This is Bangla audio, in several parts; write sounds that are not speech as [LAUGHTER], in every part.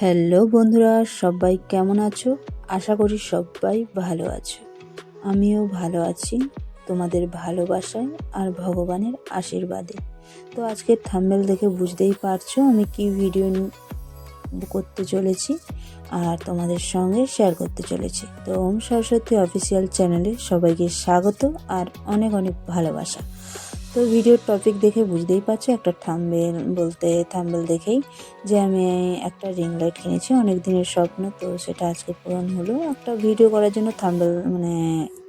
হ্যালো বন্ধুরা, সবাই কেমন আছো? আশা করি সবাই ভালো আছো। আমিও ভালো আছি তোমাদের ভালোবাসায় আর ভগবানের আশীর্বাদে। তো আজকের থাম্বেল দেখে বুঝতেই পারছ আমি কি ভিডিও করতে চলেছি আর তোমাদের সঙ্গে শেয়ার করতে চলেছি। তো ওম সরস্বতী অফিসিয়াল চ্যানেলে সবাইকে স্বাগত আর অনেক অনেক ভালোবাসা। তো ভিডিওর টপিক দেখে বুঝতেই পারছ, একটা থাম্বেল বলতে থাম্বেল দেখেই যে আমি একটা রিং লাইট কিনেছি, অনেক দিনের স্বপ্ন, তো সেটা আজকে পূরণ হলো। একটা ভিডিও করার জন্য থাম্বেল মানে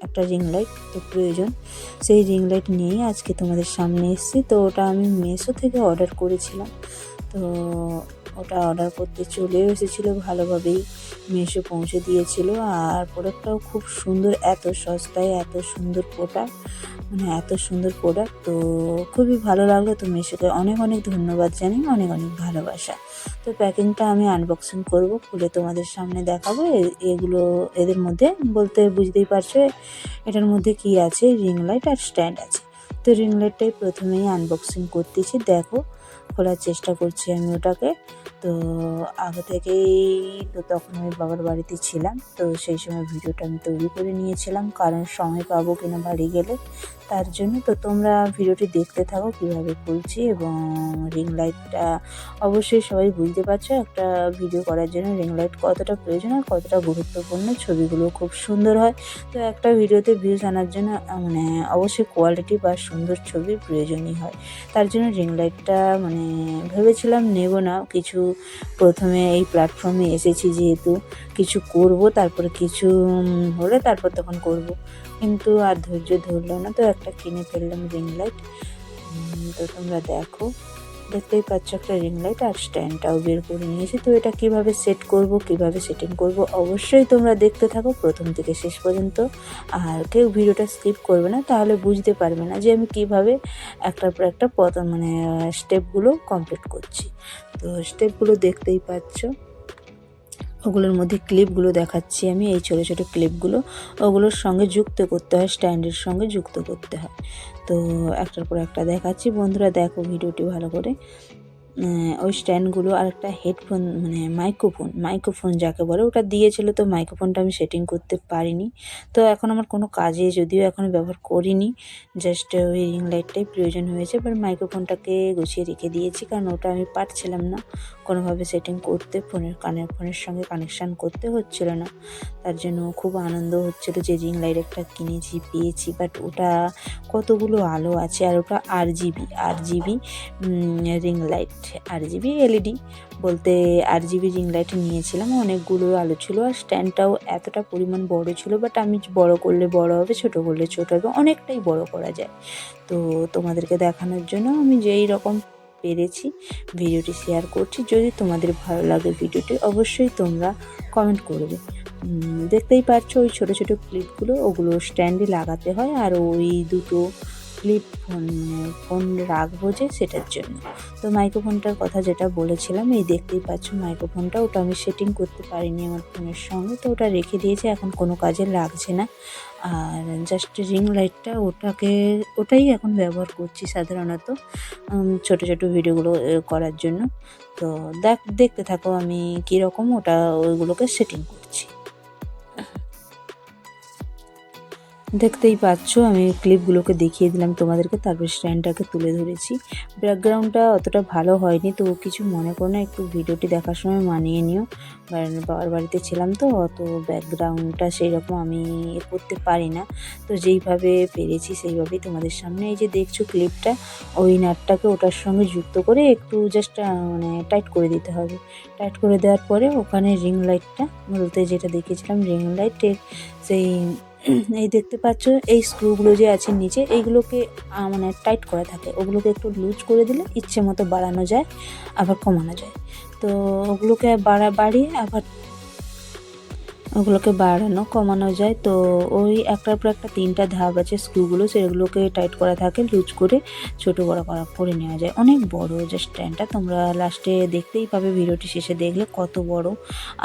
একটা রিং লাইট তো প্রয়োজন। সেই রিং লাইট নিয়েই আজকে তোমাদের সামনে এসেছি। তো ওটা আমি মেসো থেকে অর্ডার করেছিলাম। তো ওটা অর্ডার করতে চলেও এসেছিল, ভালোভাবেই মেসো পৌঁছে দিয়েছিল। আর প্রোডাক্টটাও খুব সুন্দর, এত সস্তায়, এত সুন্দর প্রোডাক্ট মানে এত সুন্দর প্রোডাক্ট তো খুবই ভালো লাগল। তো মেশোকে অনেক অনেক ধন্যবাদ জানি অনেক অনেক ভালোবাসা। তো প্যাকিংটা আমি আনবক্সিং করব, খুলে তোমাদের সামনে দেখাবো। এগুলো এদের মধ্যে বলতে বুঝতেই পারছ, এটার মধ্যে কি আছে? রিং লাইট আর স্ট্যান্ড আছে। তো রিং লাইটটাই প্রথমেই আনবক্সিং করতেছি, দেখো। খোলার চেষ্টা করছি আমি ওটাকে। তো আগে থেকেই তো তখন আমি বাবার বাড়িতে ছিলাম। তো সেই সময় ভিডিওটা আমি তৈরি করে নিয়েছিলাম। কারণ সময় পাবো কিনা বাড়ি গেলে তার জন্য তো তোমরা ভিডিওটি দেখতে থাকো কীভাবে খুলছি এবং রিং লাইটটা অবশ্যই সবাই বুঝতে পারছ একটা ভিডিও করার জন্য রিং লাইট কতটা প্রয়োজন আর কতটা গুরুত্বপূর্ণ, ছবিগুলো খুব সুন্দর হয়। তো একটা ভিডিওতে ভিউজ আনার জন্য মানে অবশ্যই কোয়ালিটি বা সুন্দর ছবি প্রয়োজনই হয়। তার জন্য রিং লাইটটা মানে ভেবেছিলাম নেব না। কিছু প্রথমে এই প্ল্যাটফর্মে এসেছি যেহেতু, কিছু করব, তারপরে কিছু হলে তারপর তখন করব। কিন্তু আর ধৈর্য ধরলো না তো একটা কিনে ফেললাম রিং লাইট তো তোমরা দেখো, দেখতেই পাচ্ছ একটা রিং লাইট আর স্ট্যান্ডটাও বের করে নিয়েছি। তো এটা কীভাবে সেট করব, কীভাবে সেটিং করব, অবশ্যই তোমরা দেখতে থাকো প্রথম থেকে শেষ পর্যন্ত। আর কেউ ভিডিওটা স্কিপ করবে না, তাহলে বুঝতে পারবে না যে আমি কীভাবে একটার পর একটা পথ মানে স্টেপগুলো কমপ্লিট করছি। তো স্টেপগুলো দেখতেই পাচ্ছ। ওগুলোর মধ্যে ক্লিপগুলো দেখাচ্ছি আমি, এই ছোটো ছোটো ক্লিপগুলো। ওগুলোর সঙ্গে যুক্ত করতে হয়, স্ট্যান্ডের সঙ্গে যুক্ত করতে হয়। তো একটার পর একটা দেখাচ্ছি। বন্ধুরা, দেখো ভিডিওটি ভালো করে। ওই স্ট্যান্ডগুলো আর একটা হেডফোন মানে মাইক্রোফোন মাইক্রোফোন যাকে বলে, ওটা দিয়েছিল তো মাইক্রোফোনটা আমি সেটিং করতে পারিনি। তো এখন আমার কোনো কাজে যদিও এখনও ব্যবহার করিনি জাস্ট ওই রিং লাইটটাই প্রয়োজন হয়েছে বাট মাইক্রোফোনটাকে গুছিয়ে রেখে দিয়েছি, কারণ ওটা আমি পারছিলাম না। কোনোভাবে সেটিং করতে, ফোনের কানের ফোনের সঙ্গে কানেকশান করতে হচ্ছিল না। তার জন্য খুব আনন্দ হচ্ছিল যে রিং লাইট একটা কিনেছি, পেয়েছি বাট ওটা কতগুলো আলো আছে আর ওটা RGB RGB ring light RGB LED বলতে আর জিবি রিং লাইট নিয়েছিলাম, অনেকগুলো আলো ছিল আর স্ট্যান্ডটাও এতটা পরিমাণ বড় ছিল বাট আমি বড় করলে বড় হবে, ছোট করলে ছোট হবে, অনেকটাই বড় করা যায়। তো তোমাদেরকে দেখানোর জন্য আমি যেই রকম পেরেছি ভিডিওটি শেয়ার করছি। যদি তোমাদের ভালো লাগে ভিডিওটি, অবশ্যই তোমরা কমেন্ট করবে। দেখতেই পাচ্ছ ওই ছোটো ছোটো ক্লিপগুলো ওগুলো স্ট্যান্ডে লাগাতে হয় আর ওই দুটো ক্লিপ ফোন ফোন রাখব যে সেটার জন্য। তো মাইক্রোফোনটার কথা যেটা বলেছিলাম, এই দেখতেই পাচ্ছ মাইক্রোফোনটা ওটা আমি সেটিং করতে পারিনি আমার ফোনের সঙ্গে, তো ওটা রেখে দিয়েছে, এখন কোনো কাজে লাগছে না। আর জাস্ট রিং লাইটটা ওটাকে, ওটাই এখন ব্যবহার করছি সাধারণত ছোট ছোট ভিডিওগুলো করার জন্য। তো দেখ, দেখতে থাকো আমি কীরকম ওটা ওইগুলোকে সেটিং করছি। দেখতেই পাচ্ছ, আমি ক্লিপগুলোকে দেখিয়ে দিলাম তোমাদেরকে, তারপর স্ট্যান্ডটাকে তুলে ধরেছি। ব্যাকগ্রাউন্ডটা অতটা ভালো হয়নি, তো কিছু মনে করো না, একটু ভিডিওটি দেখার সময় মানিয়ে নিও। বাবার বাড়িতে ছিলাম তো অত ব্যাকগ্রাউন্ডটা সেই রকম আমি করতে পারি না। তো যেইভাবে পেরেছি সেইভাবেই তোমাদের সামনে এই যে দেখছ ক্লিপটা ওই নাটটাকে ওটার সঙ্গে যুক্ত করে একটু জাস্ট মানে টাইট করে দিতে হবে। টাইট করে দেওয়ার পরে ওখানে রিং লাইটটা বলতে যেটা দেখিয়েছিলাম রিং লাইটের সেই এই দেখতে পাচ্ছ, এই স্ক্রুগুলো যে আছে নিচে, এইগুলোকে মানে টাইট করা থাকে। ওগুলোকে একটু লুজ করে দিলে ইচ্ছে মতো বাড়ানো যায়, আবার কমানো যায়। তো ওগুলোকে বাড়া বাড়িয়ে আবার ওগুলোকে বাড়ানো, কমানো যায়। তো ওই একটার পর একটা তিনটা ধাপ আছে স্ক্রুগুলো, সেগুলোকে টাইট করা থাকে, লুজ করে ছোট বড় করা করে নেওয়া যায়। অনেক বড় যে স্ট্যান্ডটা, তোমরা লাস্টে দেখতেই পাবে ভিডিওটি শেষে দেখলে কত বড়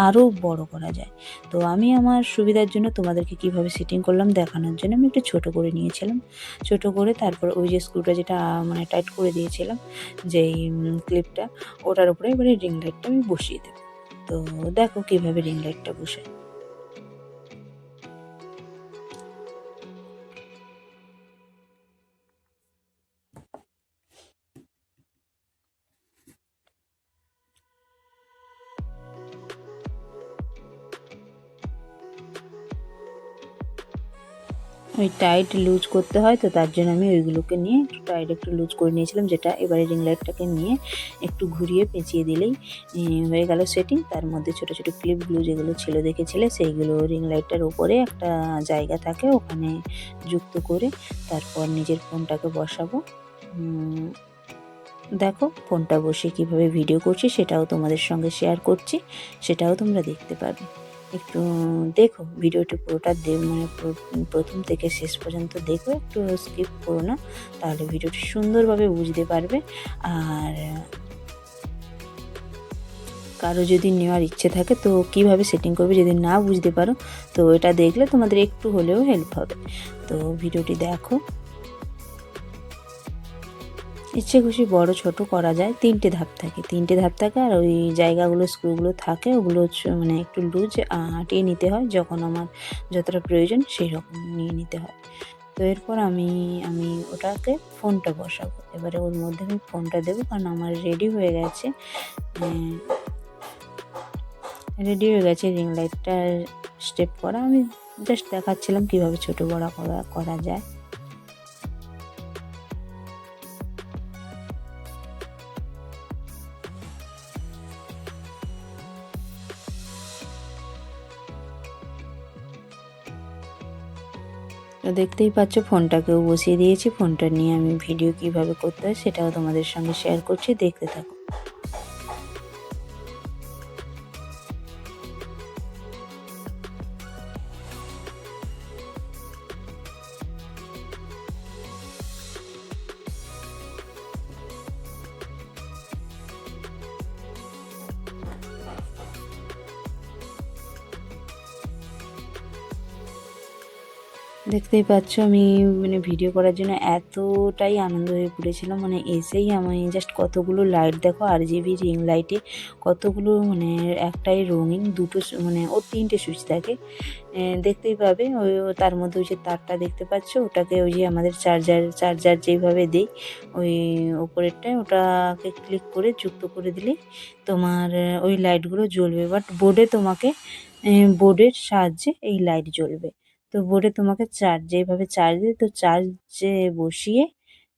আরও বড় করা যায়। তো আমি আমার সুবিধার জন্য তোমাদেরকে কীভাবে সেটিং করলাম দেখানোর জন্য আমি একটু ছোট করে নিয়েছিলাম। ছোট করে তারপর ওই যে স্ক্রুটা যেটা মানে টাইট করে দিয়েছিলাম, যেই ক্লিপটা, ওটার উপরে এবারে রিং লাইটটা আমি বসিয়ে দেবো। তো দেখো কীভাবে রিং লাইটটা বসে টাইট লুজ করতে হয়, তো তার জন্য আমি ওইগুলোকে নিয়ে একটু টাইট একটু লুজ করে নিয়েছিলাম, যেটা এবারে রিং লাইটটাকে নিয়ে একটু ঘুরিয়ে পেঁচিয়ে দিলেই হয়ে গেল সেটিং তার মধ্যে ছোটো ছোট ক্লিপগুলো যেগুলো ছিল দেখেছিলে, সেইগুলো রিং লাইটটার উপরে একটা জায়গা থাকে, ওখানে যুক্ত করে তারপর নিজের ফোনটাকে বসাবো। দেখো ফোনটা বসে কীভাবে ভিডিও করছি, সেটাও তোমাদের সঙ্গে শেয়ার করছি, সেটাও তোমরা দেখতে পাবে। একটু দেখো ভিডিওটি পুরোটা দে মানে প্রথম থেকে শেষ পর্যন্ত দেখো, একটু স্কিপ করো না, তাহলে ভিডিওটি সুন্দরভাবে বুঝতে পারবে। আর, কারও যদি নেওয়ার ইচ্ছে থাকে, তো কীভাবে সেটিং করবে যদি না বুঝতে পারো, তো এটা দেখলে তোমাদের একটু হলেও হেল্প হবে। তো ভিডিওটি দেখো। ইচ্ছে খুশি বড় ছোট করা যায়, তিনটে ধাপ থাকে। তিনটে ধাপ থাকে আর ওই জায়গাগুলো, স্ক্রুগুলো থাকে, ওগুলো মানে একটু লুজ আটিয়ে নিতে হয়, যখন আমার যতটা প্রয়োজন সেই রকম নিয়ে নিতে হয়। তো এরপর আমি আমি ওটাকে ফোনটা বসাবো। এবারে ওর মধ্যে আমি ফোনটা দেবো, কারণ আমার রেডি হয়ে গেছে রেডি হয়ে গেছে রিং লাইটটা স্টেপ করা। আমি জাস্ট দেখাচ্ছিলাম কীভাবে ছোটো বড়া করা করা যায়। দেখতেই পাচ্ছ ফোনটাকেও বসিয়ে দিয়েছি। ফোনটা নিয়ে আমি ভিডিও কীভাবে করতে হয় সেটাও তোমাদের সঙ্গে শেয়ার করছি। দেখতে থাকো। দেখতেই পাচ্ছ, আমি মানে ভিডিও করার জন্য এতটাই আনন্দ হয়ে পড়েছিলাম। মানে এসেই আমি জাস্ট কতগুলো লাইট দেখো আর জিবি রিং লাইটে কতগুলো মানে একটাই রঙিন দুটো মানে ওর তিনটে সুইচ থাকে। দেখতেই পাবে ওই তার মধ্যে ওই যে তারটা দেখতে পাচ্ছ, ওটাকে ওই যে আমাদের চার্জার চার্জার যেভাবে দেই, ওই ওপরেরটায় ওটাকে ক্লিক করে যুক্ত করে দিলে তোমার ওই লাইটগুলো জ্বলবে। বাট বোর্ডে তোমাকে বোর্ডের সাহায্যে এই লাইট জ্বলবে। তো বোর্ডে তোমাকে চার্জ যেভাবে চার্জ দিই তো চার্জে বসিয়ে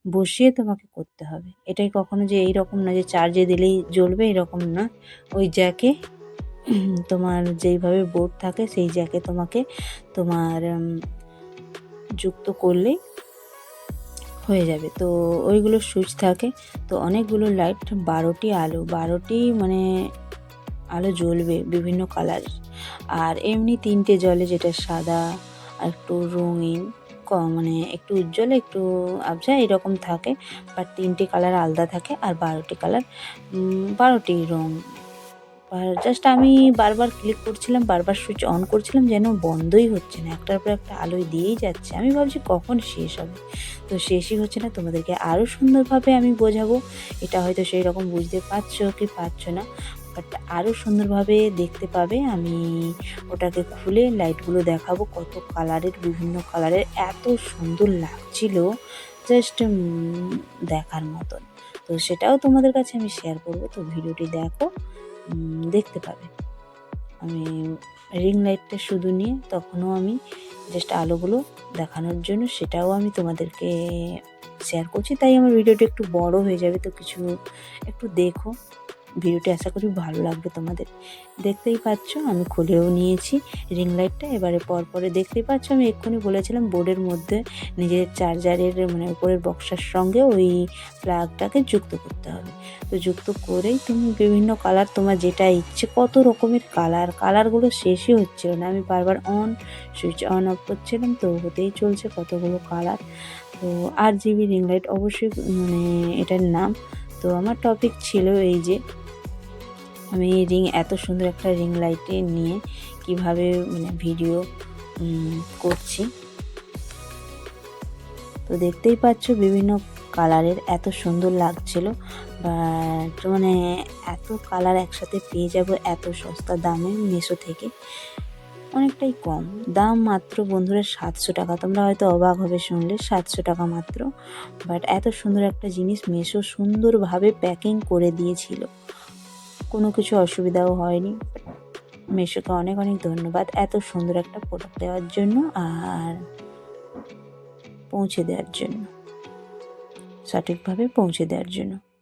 বসিয়ে তোমাকে করতে হবে। এটাই কখনো যে এই রকম না যে চার্জে দিলেই জ্বলবে, এরকম না। ওই জ্যাকে [CLEARS THROAT] তোমার যেইভাবে বোর্ড থাকে, সেই জ্যাকে তোমাকে, তোমার যুক্ত করলেই হয়ে যাবে। তো ওইগুলো সুইচ থাকে। তো অনেকগুলো লাইট বারোটি আলো, বারোটি মানে আলো জ্বলবে বিভিন্ন কালার আর এমনি তিনটে জলে যেটা সাদা একটু রঙিন মানে একটু উজ্জ্বল, একটু আবজা এরকম থাকে। বাট তিনটি কালার আলাদা থাকে আর বারোটি কালার বারোটি রঙ। জাস্ট আমি বারবার ক্লিক করছিলাম, বারবার সুইচ অন করছিলাম যেন বন্ধই হচ্ছে না। একটার পর একটা আলোয় দিয়েই যাচ্ছে। আমি ভাবছি কখন শেষ হবে? তো শেষই হচ্ছে না। তোমাদেরকে আরও সুন্দরভাবে আমি বোঝাবো। এটা হয়তো সেই রকম বুঝতে পারছ কি পারছ না। বাট আরও সুন্দরভাবে দেখতে পাবে। আমি ওটাকে খুলে লাইটগুলো দেখাবো কত কালারের বিভিন্ন কালারের এত সুন্দর লাগছিল জাস্ট দেখার মতন। তো সেটাও তোমাদের কাছে আমি শেয়ার করব। তো ভিডিওটি দেখো দেখতে পাবে। আমি রিং লাইটটা শুধু নিয়ে তখনও আমি জাস্ট আলোগুলো দেখানোর জন্য সেটাও আমি তোমাদেরকে শেয়ার করছি। তাই আমার ভিডিওটা একটু বড় হয়ে যাবে, তো কিছু একটু দেখো। ভিডিওটি আশা করি ভালো লাগবে তোমাদের। দেখতেই পাচ্ছ, আমি খুলেও নিয়েছি রিং লাইটটা এবারে পরপরে দেখতেই পাচ্ছ, আমি এক্ষুনি বলেছিলাম বোর্ডের মধ্যে নিজের চার্জারের মানে উপরের বক্সার সঙ্গে ওই প্লাগটাকে যুক্ত করতে হবে। তো যুক্ত করেই তুমি বিভিন্ন কালার তোমার যেটা ইচ্ছে, কত রকমের কালার কালারগুলো শেষই হচ্ছিল না। আমি বারবার অন সুইচ অন অফ করছিলাম, তো হতেই চলছে কতগুলো কালার তো আর জিবি রিং লাইট অবশ্যই মানে এটার নাম। তো আমার টপিক ছিল এই যে আমি এই রিং এত সুন্দর একটা রিং লাইটে নিয়ে কীভাবে মানে ভিডিও করছি। তো দেখতেই পাচ্ছ বিভিন্ন কালারের এত সুন্দর লাগছিল। বাট মানে এত কালার একসাথে পেয়ে যাব এত সস্তা দামে মেশো থেকে, অনেকটাই কম। দাম মাত্র বন্ধুরা সাতশো টাকা। তোমরা হয়তো অবাক হবে শুনলে, সাতশো টাকা মাত্র। বাট এত সুন্দর একটা জিনিস মেশো সুন্দরভাবে প্যাকিং করে দিয়েছিল। কোনো কিছু অসুবিধাও হয়নি। মেশোকে অনেক অনেক ধন্যবাদ এত সুন্দর একটা প্রোডাক্ট দেওয়ার জন্য আর পৌঁছে দেওয়ার জন্য। সঠিকভাবে পৌঁছে দেওয়ার জন্য।